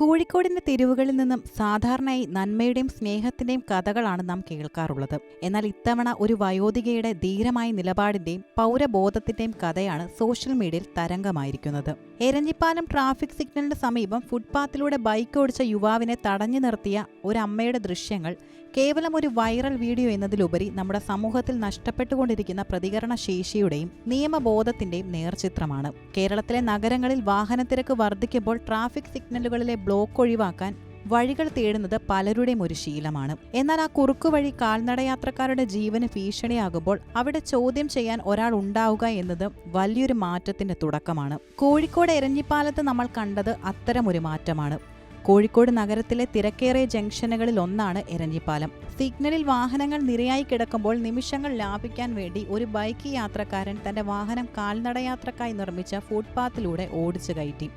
കോഴിക്കോടിന്റെ തെരുവുകളിൽ നിന്നും സാധാരണയായി നന്മയുടെയും സ്നേഹത്തിന്റെയും കഥകളാണ് നാം കേൾക്കാറുള്ളത്. എന്നാൽ ഇത്തവണ ഒരു വയോധികയുടെ ധീരമായ നിലപാടിന്റെയും പൗരബോധത്തിന്റെയും കഥയാണ് സോഷ്യൽ മീഡിയയിൽ തരംഗമായിരിക്കുന്നത്. എരഞ്ഞിപ്പാലം ട്രാഫിക് സിഗ്നലിന് സമീപം ഫുട്പാത്തിലൂടെ ബൈക്ക് ഓടിച്ച യുവാവിനെ തടഞ്ഞു നിർത്തിയ ഒരു അമ്മയുടെ ദൃശ്യങ്ങൾ കേവലം ഒരു വൈറൽ വീഡിയോ എന്നതിലുപരി നമ്മുടെ സമൂഹത്തിൽ നഷ്ടപ്പെട്ടുകൊണ്ടിരിക്കുന്ന പ്രതികരണ ശേഷിയുടെയും നിയമബോധത്തിന്റെയും നേർചിത്രമാണ്. കേരളത്തിലെ നഗരങ്ങളിൽ വാഹനത്തിരക്ക് വർദ്ധിക്കുമ്പോൾ ട്രാഫിക് സിഗ്നലുകളിലെ ബ്ലോക്ക് ഒഴിവാക്കാൻ വഴികൾ തേടുന്നത് പലരുടെയും ഒരു ശീലമാണ്. എന്നാൽ ആ കുറുക്കു വഴി കാൽനടയാത്രക്കാരുടെ ജീവന് ഭീഷണിയാകുമ്പോൾ അവിടെ ചോദ്യം ചെയ്യാൻ ഒരാൾ ഉണ്ടാവുക എന്നത് വലിയൊരു മാറ്റത്തിന്റെ തുടക്കമാണ്. കോഴിക്കോട് എരഞ്ഞിപ്പാലത്ത് നമ്മൾ കണ്ടത് അത്തരമൊരു മാറ്റമാണ്. കോഴിക്കോട് നഗരത്തിലെ തിരക്കേറിയ ജംഗ്ഷനുകളിൽ ഒന്നാണ് എരഞ്ഞിപ്പാലം. സിഗ്നലിൽ വാഹനങ്ങൾ നിരയായി കിടക്കുമ്പോൾ നിമിഷങ്ങൾ ലാഭിക്കാൻ വേണ്ടി ഒരു ബൈക്ക് യാത്രക്കാരൻ തന്റെ വാഹനം കാൽനടയാത്രക്കായി നിർമ്മിച്ച ഫുട്പാത്തിലൂടെ ഓടിച്ചു കയറ്റി.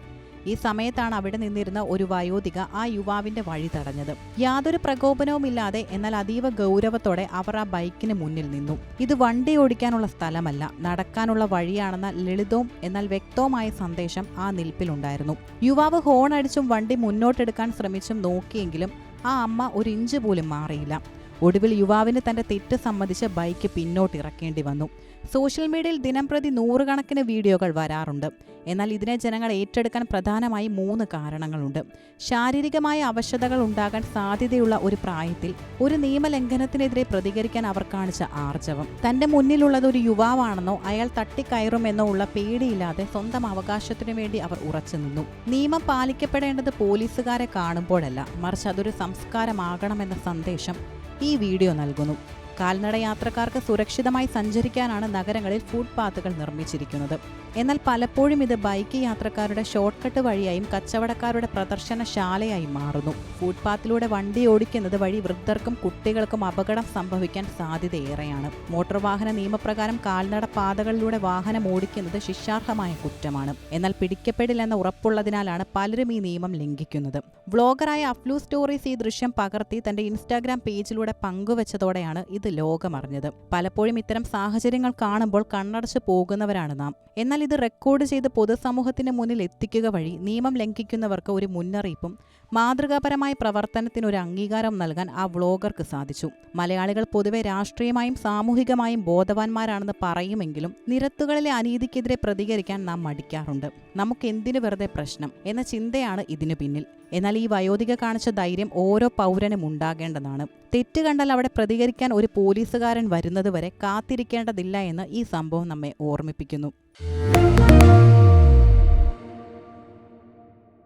ഈ സമയത്താണ് അവിടെ നിന്നിരുന്ന ഒരു വയോധിക ആ യുവാവിന്റെ വഴി തടഞ്ഞത്. യാതൊരു പ്രകോപനവുമില്ലാതെ എന്നാൽ അതീവ ഗൗരവത്തോടെ അവർ ആ ബൈക്കിന് മുന്നിൽ നിന്നു. ഇത് വണ്ടി ഓടിക്കാനുള്ള സ്ഥലമല്ല നടക്കാനുള്ള വഴിയാണെന്ന ലളിതവും എന്നാൽ വ്യക്തവുമായ സന്ദേശം ആ നിൽപ്പിലുണ്ടായിരുന്നു യുവാവ് ഹോൺ അടിച്ചും വണ്ടി മുന്നോട്ടെടുക്കാൻ ശ്രമിച്ചും നോക്കിയെങ്കിലും ആ അമ്മ ഒരു ഇഞ്ച് പോലും മാറിയില്ല. ഒടുവിൽ യുവാവിന് തന്റെ തെറ്റ് സംബന്ധിച്ച് ബൈക്ക് പിന്നോട്ട് ഇറക്കേണ്ടി വന്നു. സോഷ്യൽ മീഡിയയിൽ ദിനംപ്രതി നൂറുകണക്കിന് വീഡിയോകൾ വരാറുണ്ട്. എന്നാൽ ഇതിനെ ജനങ്ങൾ ഏറ്റെടുക്കാൻ പ്രധാനമായി മൂന്ന് കാരണങ്ങളുണ്ട്. ശാരീരികമായ അവശതകൾ ഉണ്ടാകാൻ സാധ്യതയുള്ള ഒരു പ്രായത്തിൽ ഒരു നിയമലംഘനത്തിനെതിരെ പ്രതികരിക്കാൻ അവർ കാണിച്ച ആർജവം. തന്റെ മുന്നിലുള്ളത് ഒരു യുവാവാണെന്നോ അയാൾ തട്ടിക്കയറുമെന്നോ ഉള്ള പേടിയില്ലാതെ സ്വന്തം അവകാശത്തിനു വേണ്ടി അവർ ഉറച്ചു നിന്നു. നിയമം പാലിക്കപ്പെടേണ്ടത് പോലീസുകാരെ കാണുമ്പോഴല്ല മറിച്ച് അതൊരു സംസ്കാരമാകണമെന്ന സന്ദേശം ഈ വീഡിയോ നൽകുന്നു. കാൽനട യാത്രക്കാർക്ക് സുരക്ഷിതമായി സഞ്ചരിക്കാനാണ് നഗരങ്ങളിൽ ഫുട്പാത്തുകൾ നിർമ്മിച്ചിരിക്കുന്നത്. എന്നാൽ പലപ്പോഴും ഇത് ബൈക്ക് യാത്രക്കാരുടെ ഷോർട്ട് കട്ട് വഴിയായും കച്ചവടക്കാരുടെ പ്രദർശനശാലയായും മാറുന്നു. ഫുട്പാത്തിലൂടെ വണ്ടി ഓടിക്കുന്നത് വഴി വൃദ്ധർക്കും കുട്ടികൾക്കും അപകടം സംഭവിക്കാൻ സാധ്യതയേറെയാണ്. മോട്ടോർ വാഹന നിയമപ്രകാരം കാൽനട പാതകളിലൂടെ വാഹനം ഓടിക്കുന്നത് ശിക്ഷാർഹമായ കുറ്റമാണ്. എന്നാൽ പിടിക്കപ്പെടില്ലെന്ന ഉറപ്പുള്ളതിനാലാണ് പലരും ഈ നിയമം ലംഘിക്കുന്നത്. വ്ളോഗറായ അഫ്ലു സ്റ്റോറീസ് ഈ ദൃശ്യം പകർത്തി തന്റെ ഇൻസ്റ്റാഗ്രാം പേജിലൂടെ പങ്കുവച്ചതോടെയാണ് ഇത് ലോകമറിഞ്ഞത്? പലപ്പോഴും ഇത്തരം സാഹചര്യങ്ങൾ കാണുമ്പോൾ കണ്ണടച്ച് പോകുന്നവരാണ് നാം. എന്നാൽ ഇത് റെക്കോർഡ് ചെയ്ത് പൊതുസമൂഹത്തിന് മുന്നിൽ എത്തിക്കുക വഴി നിയമം ലംഘിക്കുന്നവർക്ക് ഒരു മുന്നറിയിപ്പും മാതൃകാപരമായ പ്രവർത്തനത്തിന് ഒരു അംഗീകാരം നൽകാൻ ആ വ്ളോഗർക്ക് സാധിച്ചു. മലയാളികൾ പൊതുവെ രാഷ്ട്രീയമായും സാമൂഹികമായും ബോധവാന്മാരാണെന്ന് പറയുമെങ്കിലും നിരത്തുകളിലെ അനീതിക്കെതിരെ പ്രതികരിക്കാൻ നാം മടിക്കാറുണ്ട്. നമുക്ക് എന്തിനു വെറുതെ പ്രശ്നം? എന്ന ചിന്തയാണ് ഇതിനു പിന്നിൽ. എന്നാൽ ഈ വയോധിക കാണിച്ച ധൈര്യം ഓരോ പൗരനും ഉണ്ടാകേണ്ടതാണ്. തെറ്റ് കണ്ടാൽ അവിടെ പ്രതികരിക്കാൻ ഒരു പോലീസുകാരൻ വരുന്നത് വരെ കാത്തിരിക്കേണ്ടതില്ല എന്ന് ഈ സംഭവം നമ്മെ ഓർമ്മിപ്പിക്കുന്നു.